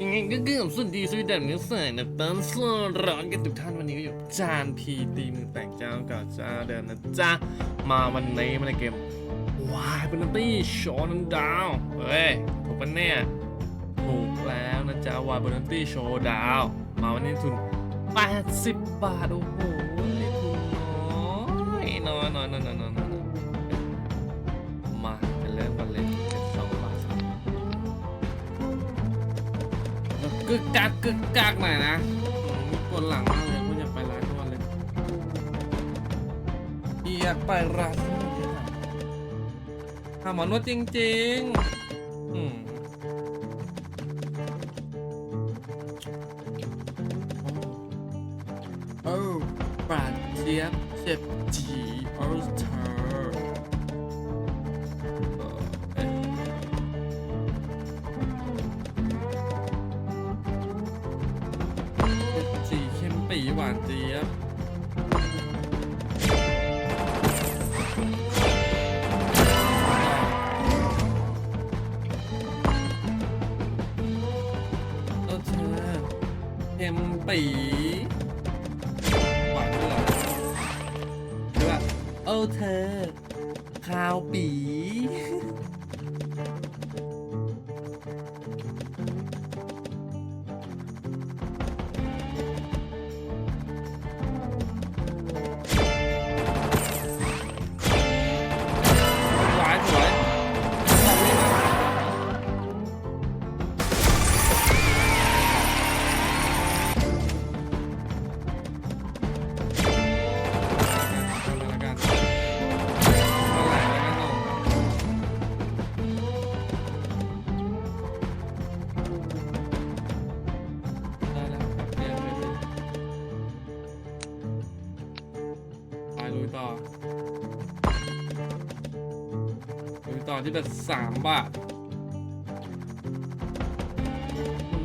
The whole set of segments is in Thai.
ยังไงก็เกือบสุดดีสวีเดนมิวสิกนะตันสโลร้อนกันทุกท่านวันนี้ก็อยู่จานพีตีมือแต่งเจ้าก่าเจ้าเดิมนะจ๊ะมาวันนี้มาในเกมวายเป็นตี้ชอนดาวเฮ้ยถูกปะเนี่ยถูกแล้วนะจ๊ะวายเป็นตี้โชว์ดาวมาวันนี้ทุน 80 บาท โอ้โหทุนน้อยน้อยน้อยน้อยน้อยน้อย กึกกักกึกกักหน่อยนะอืมมีคนหลังมากเลยคุณอยากไปร้านทุกวันเลยอยากไปร้านทุกวันเลยหาหมอนวดจริงๆอืมโอ้ปราดเจี๊ยบเจ็บจีออสเตอร์ มปีหวานด้วยหรือว่าโอ้เธอ ข้าวปี ต่อดูต่อที่แบบสามบาท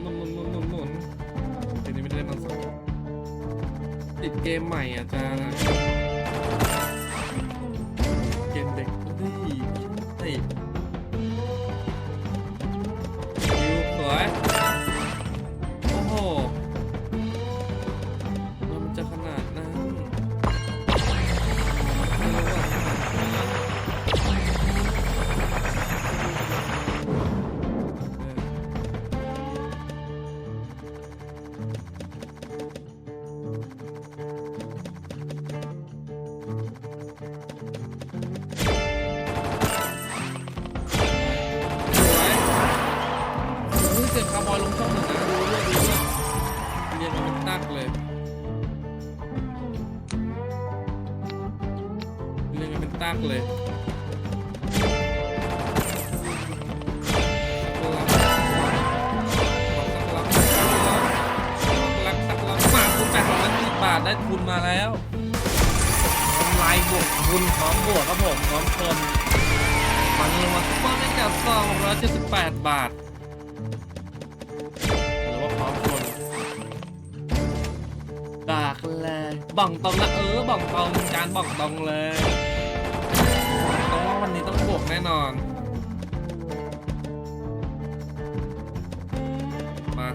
หมุนหมุนหมุนหมุนหมุนทีนี้ไม่ได้เล่นสองติดเกมใหม่อะจ้า เป็นตักเลยสักลับสักลัลมาคุณแปดร้อยสิบบาทได้ทุนมาแล้วกำไรบวกทุนพร้อมบวกครับผมพร้อมชนฟังลงมาซุปเปอร์ไม่จับซอง178บาทหรือว่าพร้อมคนดากเลยบ่องตรงละเออบ่องตรงการบ่องตรงเลย วันนี้ต้องบวกแน่นอน มา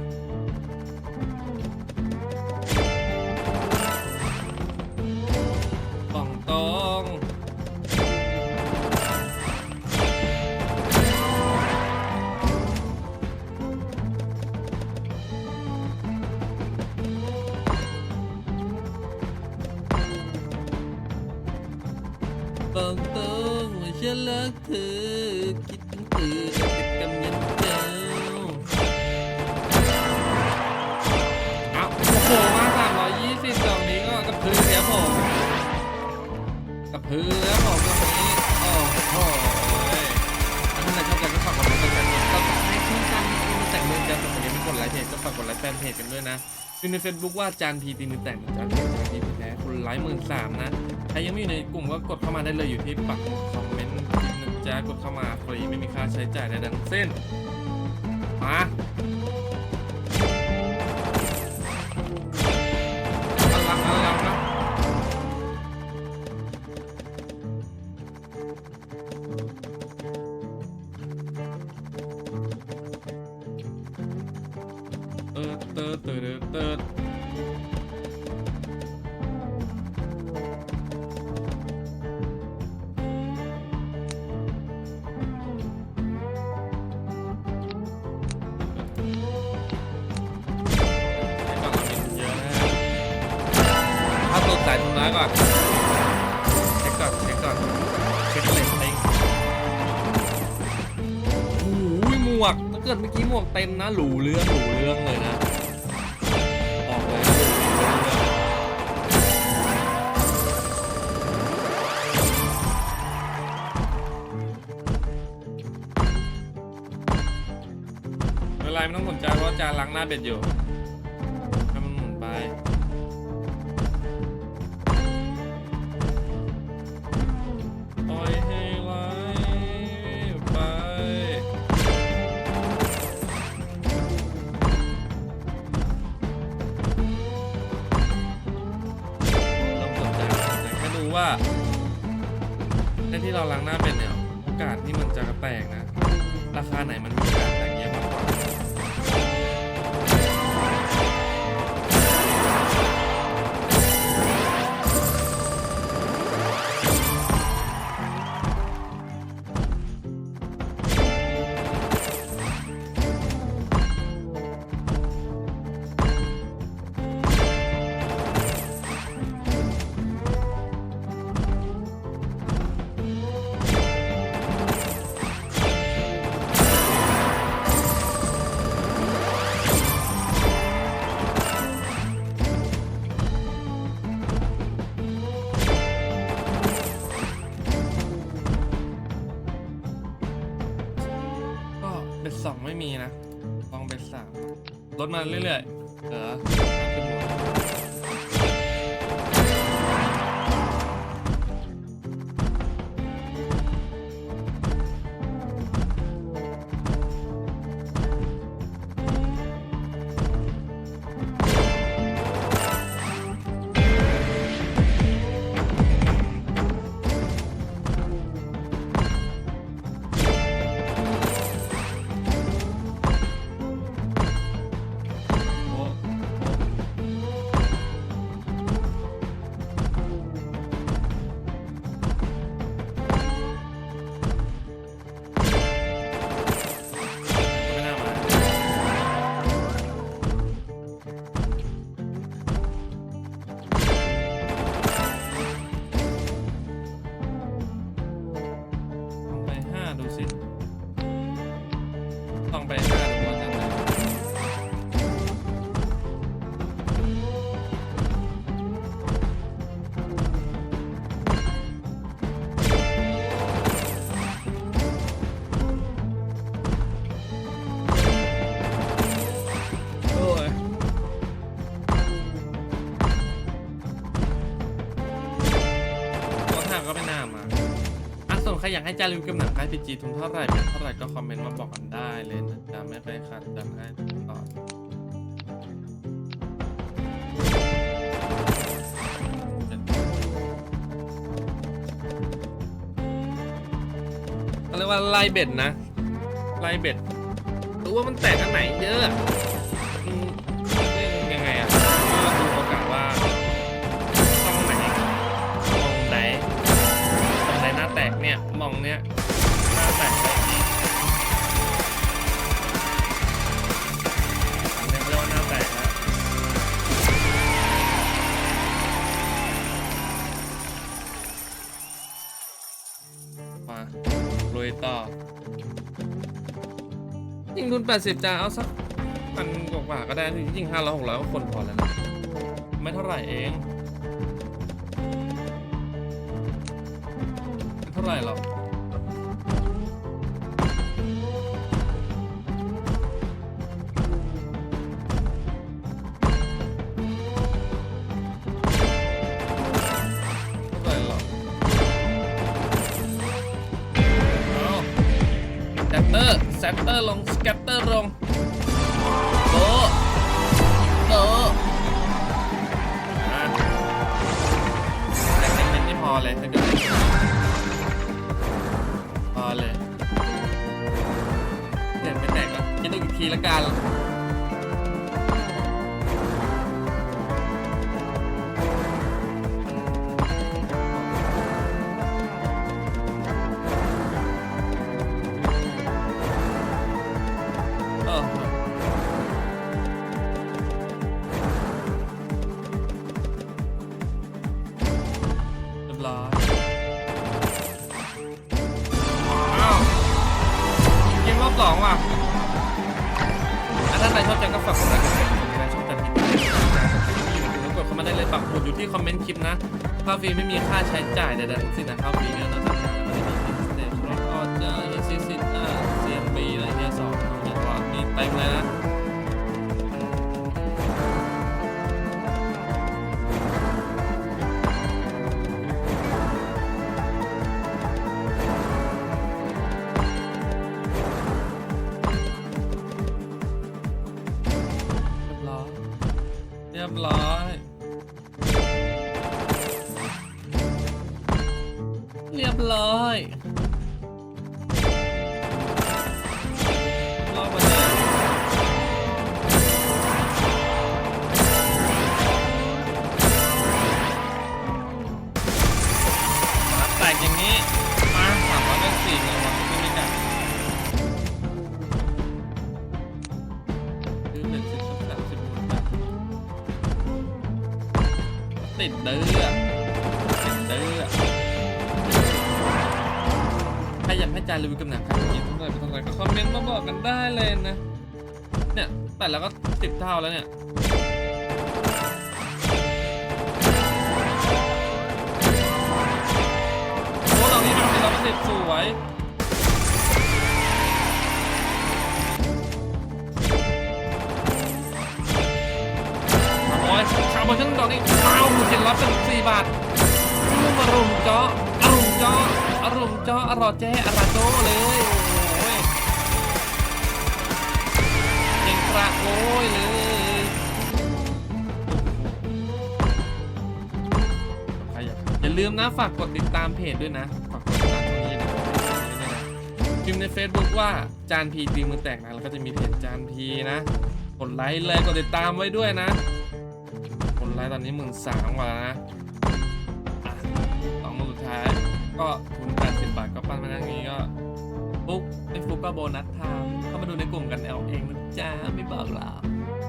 บ่องตรงบอกตรง ฉันรักเธอ คิดถึงเธอกำยันเจ้าเอาโอ้โหมาสามร้อยยี่สิบตรงนี้ก็กระพือเสียผมกระพือแล้วผมตรงนี้โอ้โหถ้าท่านใดชอบกันก็ฝากกดไลค์กดแชร์กดติดตามให้ช่องจานพีตีมือแต่งด้วยจ้าแต่ผมยังไม่กดไลค์เพจก็ฝากกดไลค์แฟนเพจกันด้วยนะอยู่ในเฟซบุ๊กว่าจานพีตีมือแต่งจานพีตีมือแต่งคนไลค์หมื่นสามนะใครยังไม่อยู่ในกลุ่มก็กดเข้ามาได้เลยอยู่ที่ปักคอม จ๊กดเข้ามาฟรีไม่มีค่าใช้จ่ายใดๆทั้งสิ้นมาายทุนน้อยก่อนเช็คก่อนเช็คก่อนเช็คเลนติ้งโอ้ยหมวกถ้าเกิดเมื่อกี้หมวกเต็มนะหรูเรื่องหรูเรื่องเลยนะออกเลยหรูเรื่องไม่เป็นไรไม่ต้องสนใจเพราะจานล้างหน้าเบ็ดอยู่ ว่าในที่เราล้างหน้าเป็นเนี่ยโอกาสที่มันจะแตกนะ ราคาไหนมันมีโอกาสแตก ไม่มีนะลองเบสสามลดมาเรื่อยๆเหลือขึ้นมา ใครอยากให้จารึกกำหนังค่ายพีจีทุนเท่าไหร่เป็นเท่าไหร่ก็คอมเมนต์มาบอกกันได้เลยนะจ๊ะไม่เคยขาดจำให้ตลอดเขาเรียกว่าไล่เบ็ดนะ ไล่เบ็ดรู้ว่ามันแตกอันไหนเยอะ เนี่ยมองเนี้ยหน้าแตกไปอีกอันนี้เขาเรียกว่าหน้าแตกแล้วมาลุยต่อยิงทุน80จะเอาสักพันกว่าก็ได้จริงๆห้าร้อยหกร้อยก็คนพอแล้วนะไม่เท่าไหร่เอง ไม่เท่าไหร่หรอกเท่าไหร่หรอกเอาแซตเตอร์แซตเตอร์ลงสแกตเตอร์ลงโตโตอะแต่เป็นนี่พอเลยถ้าเกิด ทีละกัน ชอบใจก็ฝากกดไลค์กดแชร์กดติดตามช่องจันทิพย์อยู่กดเข้ามาได้เลยปักหมุดอยู่ที่คอมเมนต์คลิปนะค่าฟรีไม่มีค่าใช้จ่ายใดๆทั้งสิ้นนะเขาฟรีเนี่ยนอกจาะมีสเตจรถออเดอร์เอซิซิตเซียมบีอะไรเงี้ยสองน้องก่อนมีเต็มเลยนะ เรี กำหนังการกินเท่าไหร่เป็นเท่าไหร่ก็คอมเมนต์มาบอกกันได้เลยนะ เนี่ยแต่แล้วก็สิบเท่าแล้วเนี่ยโอ้ตอนนี้ทำเป็นร้อยเปอร์เซ็นต์สวยชาวบ้านฉันตอนนี้เก้าเจ็ดร้อยแปดสิบสี่บาทลูกอารุมเจาะอารมณ์เจา อารมณ์เจาะอรอแจอร่อยโจเลยโอ้ยเก่งกระโอยเลยใครอยากอย่าลืมนะฝากกดติดตามเพจด้วยนะฝากกดติดตามตรงนี้นะพิมพ์ใน Facebook ว่าจานพีตีมือแตกนะแล้วก็จะมีเพจจานพีนะกดไลค์เลยกดติดตามไว้ด้วยนะคนไลค์ตอนนี้หมื่นสามกว่าแล้วนะอะสองมือสุดท้ายก็ทุนแปด สิบบาทก็ปั้นมาอย่างนี้ก็ปุ๊กไอ้ฟุกก็โบนัสไทม์เข้ามาดูในกลุ่มกันเอาเองนะจ๊ะไม่บอกหรอก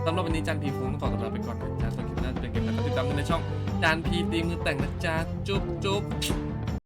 สำหรับวันนี้จันพีฟุ้งต้องขอตัวลาไปก่อนนะจ๊ะส่วนคลิปหน้าจะเป็นเกมแล้วก็ติดตามกันในช่องจันพีตีมือแต่งนะจ๊ะจุ๊บจุ๊บ